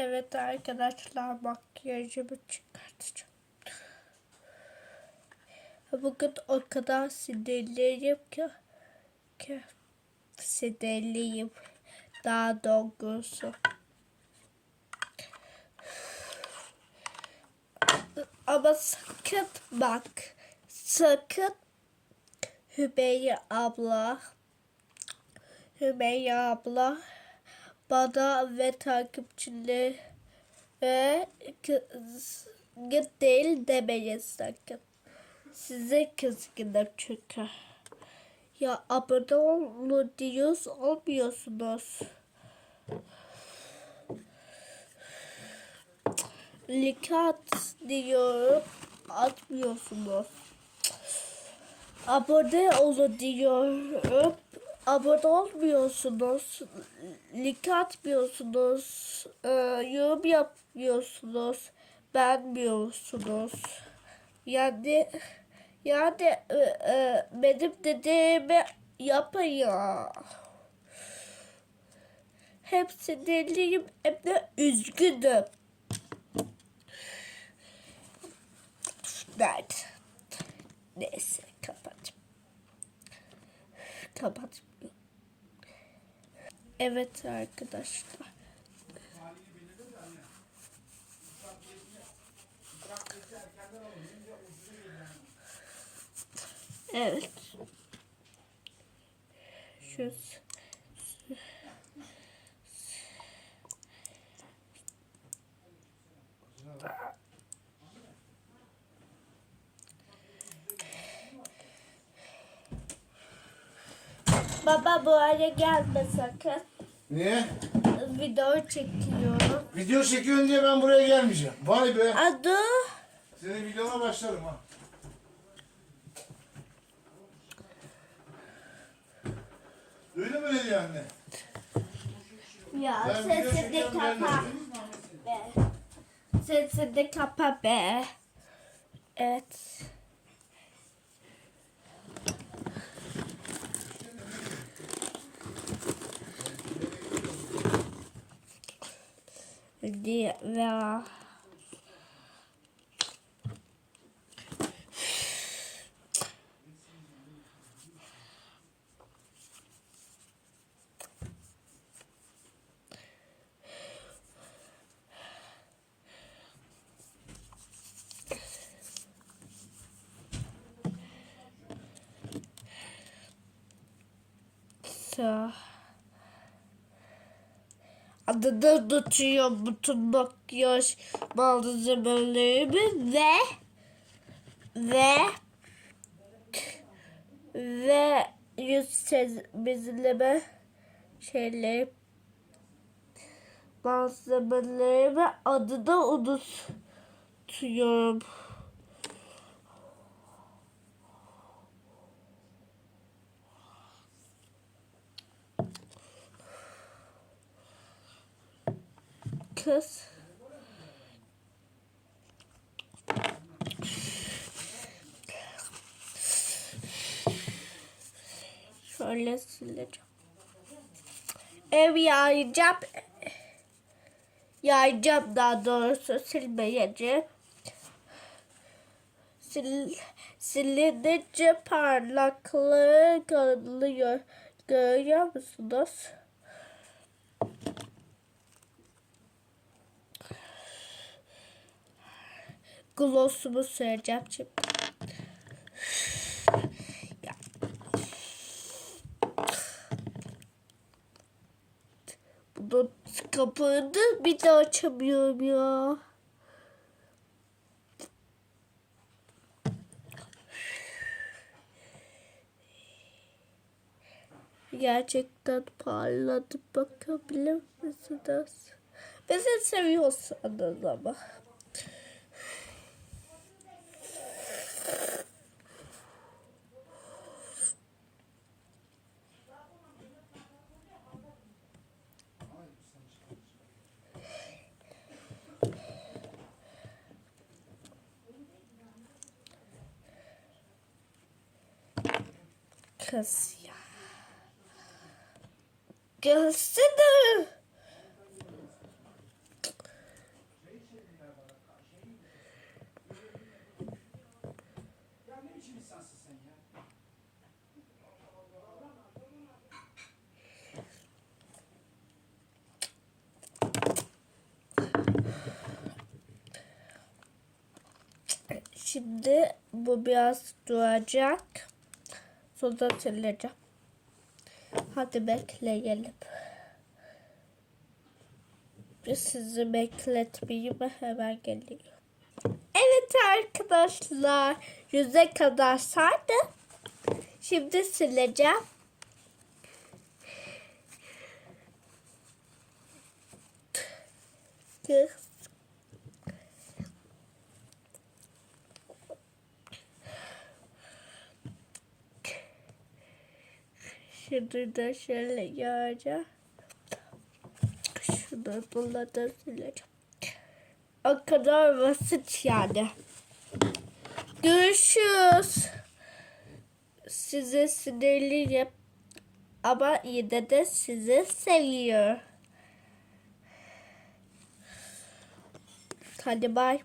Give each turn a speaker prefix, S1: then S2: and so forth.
S1: Evet arkadaşlar makyajımı çıkartacağım. Bugün o kadar sinirliyim ki, ki sinirliyim daha doğrusu. Ama sakın bak, sakın Hümeyye abla, Hümeyye abla bana ve takipçileri kızgın değil demeyin sakın. Size kızgınım çünkü. Ya abone olun diyoruz olmuyorsunuz. Like at diyorum atmıyorsunuz. Abone olun diyorum. Abone olmuyorsunuz. Like atmıyorsunuz. Ee, yorum yapmıyorsunuz. Beğenmiyorsunuz. Yani yani e, e, benim dediğimi yapın ya. Hem sinirliyim hem de üzgünüm. Nerede? Neyse kapatayım. Kapat. Evet arkadaşlar. Evet. Şu Baba bu ara gelme sakın.
S2: Niye?
S1: Video çekiyorum.
S2: Video çekiyorsun diye ben buraya gelmeyeceğim. Vay be.
S1: Adı
S2: Senin videona başlarım ha. Duydun mu ne diyor anne?
S1: ya
S2: Ben
S1: sesini
S2: çekiyorum
S1: kapa be. Sesini kapa be. Evet. Diye ve Sağ. Adını tutuyor bütün makyaj malzemelerimi ve ve ve yüz bezleme şeyleri malzemelerimi adını unutuyorum. Kız. Şöyle sileceğim. Ev yayacağım. Yayacağım daha doğrusu silmeyeceğim. Sil, silince parlaklığı görülüyor. Görüyor musunuz? Glossumu süreceğim şimdi. Bunun kapağını bir daha açamıyorum ya. Gerçekten parladı bakabilir misiniz? Bizi seviyorsanız ama. kız ya. Gelsene. Şimdi bu biraz duracak. Sonra sileceğim. Hadi bekleyelim. Biz sizi bekletmeyeyim hemen geliyor. Evet arkadaşlar. Yüze kadar sardı. Şimdi sileceğim. Kız. De şöyle yağacağım. Şunu bununla da sileceğim. O kadar basit yani. Görüşürüz. Sizi sinirliyim. Ama yine de sizi seviyor. Hadi bay.